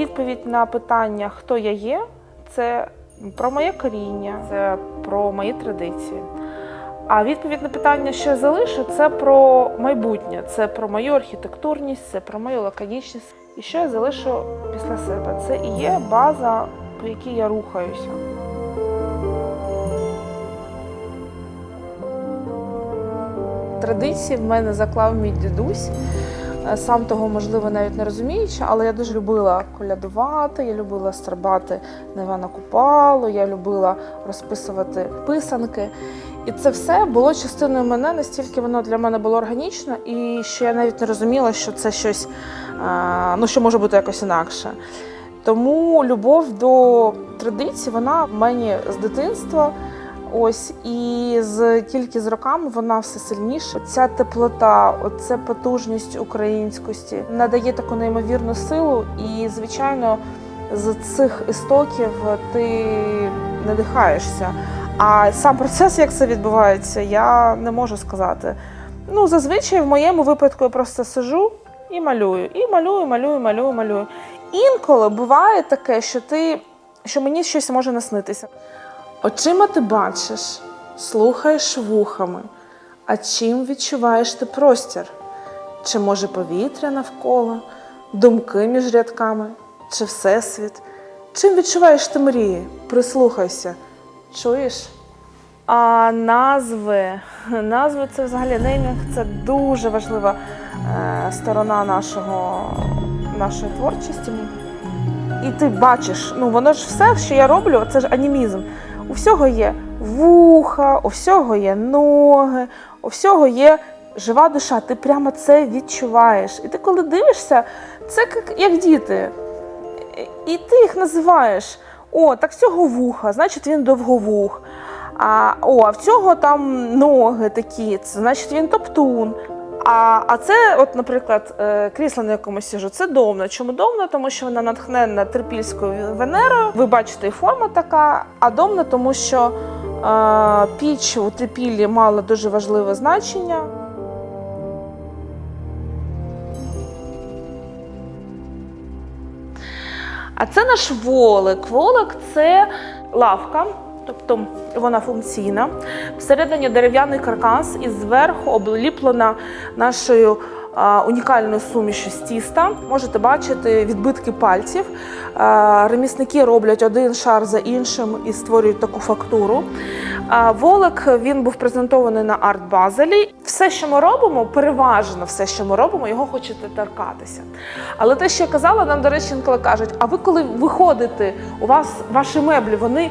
відповідь на питання, хто я є, це про моє коріння, це про мої традиції. А відповідь на питання, що я залишу, це про майбутнє, це про мою архітектурність, це про мою лаконічність. І що я залишу після себе. Це і є база, по якій я рухаюся. Традиції в мене заклав мій дідусь. Е, Сам того, можливо, навіть не розуміючи, але я дуже любила колядувати, я любила стрибати на Івана Купалу, я любила розписувати писанки. І це все було частиною мене, настільки воно для мене було органічно, і що я навіть не розуміла, що це щось, е, ну, що може бути якось інакше. Тому любов до традицій, вона в мені з дитинства. Ось і з тільки з роками вона все сильніша. Ця теплота, оця потужність українськості надає таку неймовірну силу. І, звичайно, з цих істоків ти надихаєшся. А сам процес, як це відбувається, я не можу сказати. Ну, зазвичай в моєму випадку я просто сижу і малюю, і малюю, малюю, малюю, малюю. Інколи буває таке, що ти що мені щось може наснитися. Очима ти бачиш, слухаєш вухами, а чим відчуваєш ти простір? Чи може повітря навколо, думки між рядками, чи всесвіт? Чим відчуваєш ти мрії? Прислухайся, чуєш? А назви. Назви це взагалі неймінг це дуже важлива е, сторона нашого, нашої творчості. І ти бачиш, ну воно ж все, що я роблю, це ж анімізм. У всього є вуха, у всього є ноги, у всього є жива душа. Ти прямо це відчуваєш. І ти коли дивишся, це як, як діти. І ти їх називаєш. О, так цього вуха, значить він довговух. А, о, а в цього там ноги такі, значить він топтун. А, а це, от, наприклад, е, крісло, на якому сижу, це домна. Чому домна? Тому що вона натхненна трипільською Венерою. Ви бачите, і форма така, а домна, тому що е, піч у трипіллі мала дуже важливе значення. А це наш волик. Волик це лавка, тобто вона функційна. Всередині дерев'яний каркас і зверху обліплена нашою унікальною сумішю з тіста. Можете бачити відбитки пальців. Ремісники роблять один шар за іншим і створюють таку фактуру. Волик він був презентований на арт Базелі. Все, що ми робимо, переважно все, що ми робимо, його хочете торкатися. Але те, що я казала, нам, до речі, інколи кажуть: а ви коли виходите, у вас ваші меблі, вони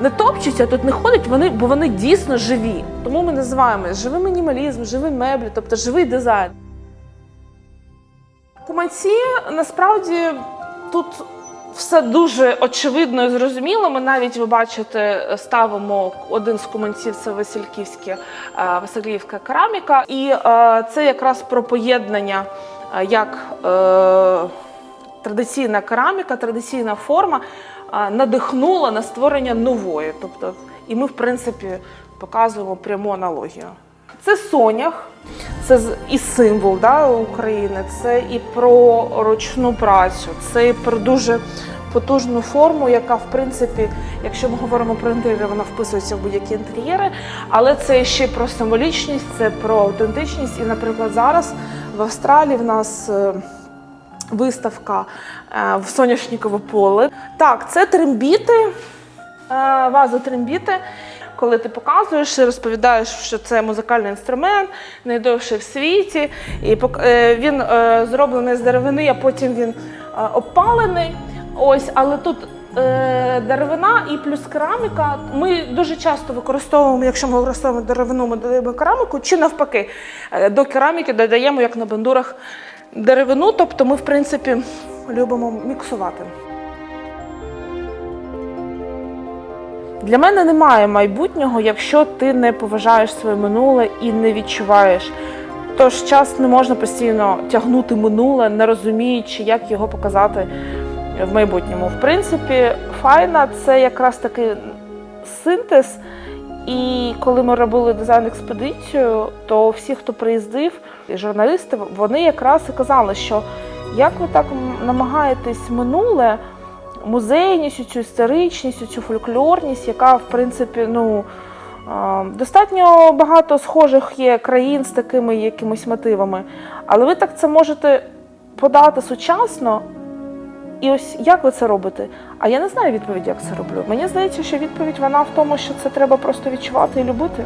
не топчуться, тут не ходять, вони, бо вони дійсно живі. Тому ми називаємо живий мінімалізм, живі меблі, тобто живий дизайн. Куманці насправді тут все дуже очевидно і зрозуміло. Ми навіть ви бачите, ставимо один з куманців це е, Васильківська кераміка, і е, це якраз про поєднання е, як традиційна кераміка, традиційна форма е, надихнула на створення нової. Тобто, і ми, в принципі, показуємо пряму аналогію. Це сонях, це і символ да, України, це і про ручну працю, це і про дуже потужну форму, яка, в принципі, якщо ми говоримо про інтер'єр, вона вписується в будь-які інтер'єри, але це ще про символічність, це про автентичність. І, наприклад, зараз в Австралії в нас. Виставка е, в соняшникове поле. Так, це трембіти, е, вазотрембіти. Коли ти показуєш і розповідаєш, що це музикальний інструмент, найдовший в світі, і е, він зроблений з деревини, а потім він обпалений. Ось, але тут деревина і плюс кераміка. Ми дуже часто використовуємо, якщо ми використовуємо деревину, ми додаємо кераміку, чи навпаки, до кераміки додаємо, як на бандурах, деревину. Тобто ми, в принципі, любимо міксувати. Для мене немає майбутнього, якщо ти не поважаєш своє минуле і не відчуваєш. Тож час не можна постійно тягнути минуле, не розуміючи, як його показати в майбутньому. В принципі, файна це якраз такий синтез. І коли ми робили дизайн-експедицію, то всі, хто приїздив, журналісти, вони якраз і казали, що Як ви так намагаєтесь минуле, музейність, цю історичність, цю фольклорність, яка в принципі, ну. Достатньо багато схожих є країн з такими якимись мотивами, але ви так це можете подати сучасно. І ось як ви це робите? А я не знаю відповідь, як це роблю. Мені здається, що відповідь вона в тому, що це треба просто відчувати і любити.